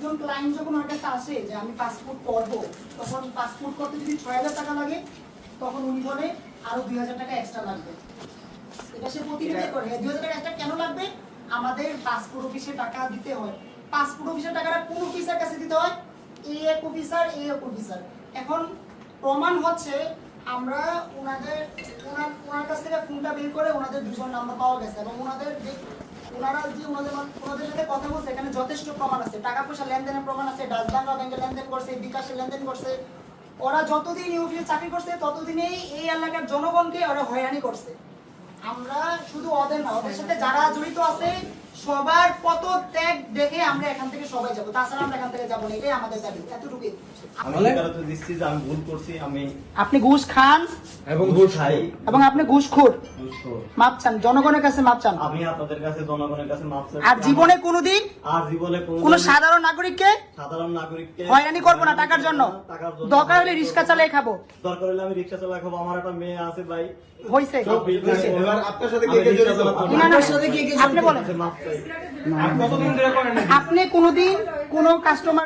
একজন ক্লায়েন্ট যখন আমার কাছে আসে যে আমি পাসপোর্ট করব তখন পাসপোর্ট করতে যদি ছয় হাজার টাকা লাগে তখন উনি বলে আরও দুই হাজার টাকা এক্সট্রা লাগবে। এটা সে প্রতিনিধি করে। দুই হাজার টাকা এক্সট্রা কেন লাগবে? আমাদের পাসপোর্ট অফিসে টাকা দিতে হয়। পাসপোর্ট অফিসের টাকাটা কোন অফিসার কাছে দিতে হয়? এ এক অফিসার এ এক অফিসার এখন প্রমাণ হচ্ছে আমরা ওনাদের ওনার ওনার কাছ থেকে ফোনটা বের করে ওনাদের দুজন নাম্বার পাওয়া গেছে। এবং ওনাদের যে ওনারা যে ওনাদের ওনাদের সাথে বলছে এখানে যথেষ্ট প্রমাণ আছে। টাকা পয়সা লেনদেনের প্রমাণ আছে, ডাচ বাংলা ব্যাংকে লেনদেন করছে, বিকাশে লেনদেন করছে। ওরা যতদিন ইউপিএ চাকরি করছে, ততদিনেই এই এলাকার জনগণকে ওরা হয়রানি করছে। আমরা শুধু ওদের না, ওদের সাথে যারা জড়িত আছে সবার পত ত্যাগ দেখে আমরা এখান থেকে সবাই যাব। তাছাড়া আমরা এখান থেকে যাব না এটাই আমাদের দাবি আমি ভুল করছি আমি আপনি ঘুষ খান এবং ভুল খাই। এবং আপনি ঘুষখোর ঘুষখোর। মাপ চান জনগণের কাছে মাপ চান। আমি আপনাদের কাছে জনগণের কাছে মাপ চাচ্ছি। আর জীবনে কোনোদিন আর জীবনে কোনো সাধারণ নাগরিককে সাধারণ নাগরিককে হয়রানি করব না টাকার জন্য। দরকার হলে রিক্সা চালিয়ে খাব। দরকার হলে আমি রিক্সা চালা খাব। আমার একটা মেয়ে আছে ভাই। হয়েছে আপনার সাথে কে কে জড়িত? না, না, আপনি বলেন মাপ চাই। আপনি কোনোদিন কোনো কাস্টমার